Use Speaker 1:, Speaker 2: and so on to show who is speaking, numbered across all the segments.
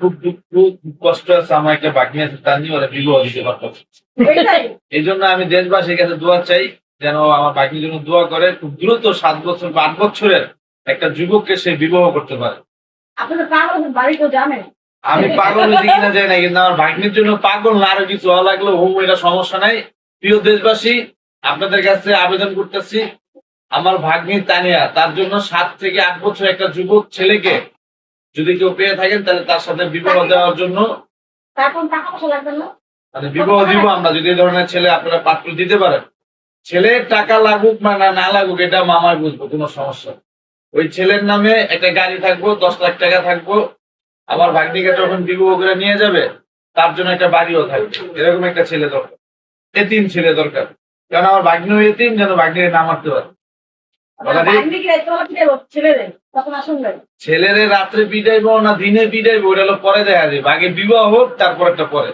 Speaker 1: খুব দুঃখ খুব কষ্ট আছে আমার একটা বাকি আছে তার নিয়ে ওরা বিবাহ দিতে পারতো। এই জন্য আমি দেশবাসীর কাছে দোয়া চাই যেন আমার বাকির জন্য দোয়া করে খুব দ্রুত সাত বছর বা আট বছরের একটা যুবককে সে বিবাহ করতে পারে। আমি পাগল হয়েছি কিনা যাই না কিন্তু আমার ভাগ্নির জন্য পাগল না আরও কিছু হওয়া লাগল হুম এটা সমস্যা নাই। প্রিয় দেশবাসী আপনাদের কাছে আবেদন করতেছি আমার ভাগ্নি তানিয়া তার জন্য সাত থেকে আট বছর একটা যুবক ছেলেকে যদি কেউ পেয়ে থাকেন তাহলে তার সাথে বিবাহ দেওয়ার জন্য মানে বিবাহ দিব আমরা যদি এই ধরনের ছেলে আপনারা পাত্র দিতে পারেন। ছেলের টাকা লাগুক বা না না লাগুক এটা মামায় বুঝব কোনো সমস্যা ওই ছেলের নামে একটা গাড়ি থাকব দশ লাখ টাকা থাকব। আমার ভাগ্নিকে যখন বিবাহ করে নিয়ে যাবে তার জন্য একটা বাড়িও থাকবে। এরকম একটা ছেলে দরকার। এতিম ছেলে দরকার। কারণ আমার ভাগ্নিও এতিম যেন ভাগ্নিকে না মারতে পারে।
Speaker 2: ছেলেরে
Speaker 1: রাত্রে পিটাইবো না দিনে পিটাইবো ওটা হলো পরে দেখা যাবে। আগে বিবাহ হোক তারপর একটা পরে।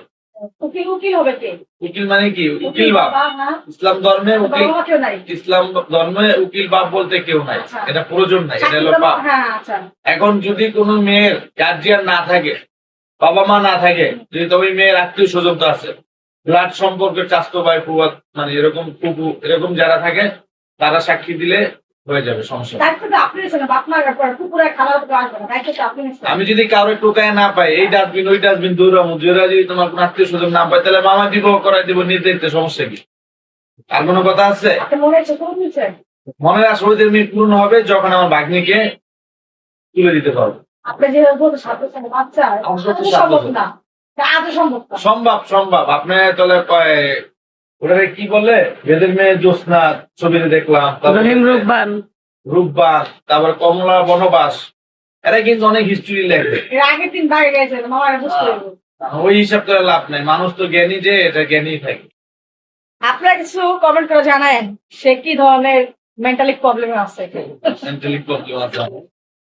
Speaker 2: উকিল
Speaker 1: মানে কি? উকিল বাপ। ইসলাম ধর্মে উকিল ইসলাম ধর্মে উকিল বাপ বলতে কেউ নাই।
Speaker 2: আচ্ছা।
Speaker 1: এটা প্রয়োজন নাই এটা হলো বাপ।
Speaker 2: হ্যাঁ আচ্ছা।
Speaker 1: এখন যদি কোনো মেয়ের গার্জিয়ান না থাকে বাবা মা না থাকে যদি তবে মেয়ের আত্মীয় স্বজন তো আছে। ব্লাড সম্পর্কের চাস্তো ভাই মানে এরকম কুকু এরকম যারা থাকে তারা সাক্ষী দিলে হয়ে যাবে সমস্যা আমি যদি টোকায় না পাই এই ডাস্টবিন ওই ডাস্টবিন দৌড়াবো দৌড়া যদি তোমার কোনো আত্মীয় স্বজন না পাই তাহলে মামা করাই দিব নিতে দিতে সমস্যা কি? আর কোনো কথা আছে?
Speaker 2: মনে
Speaker 1: মনের আশা পূর্ণ হবে যখন আমার ভাগ্নিকে তুলে দিতে পারব।
Speaker 2: সম্ভব সম্ভব।
Speaker 1: আপনি তাহলে কয়- ওটাকে কি বললে? বেদের মেয়ে জ্যোৎস্না ছবিতে দেখলাম
Speaker 3: রুকবান
Speaker 1: রূপবাস তারপর কমলা বনবাস। এরা কিন্তু অনেক হিস্ট্রি লেখে।
Speaker 2: এর আগের দিন বাইরে হবে
Speaker 1: ওই হিসাব করে লাভ নাই। মানুষ তো জ্ঞানী যে এটা জ্ঞানী থাকে।
Speaker 2: আপনারা কিছু কমেন্ট করে জানায়েন সে কি ধরনের মেন্টালি প্রবলেম আছে?
Speaker 1: মেন্টালি প্রবলেম আছে।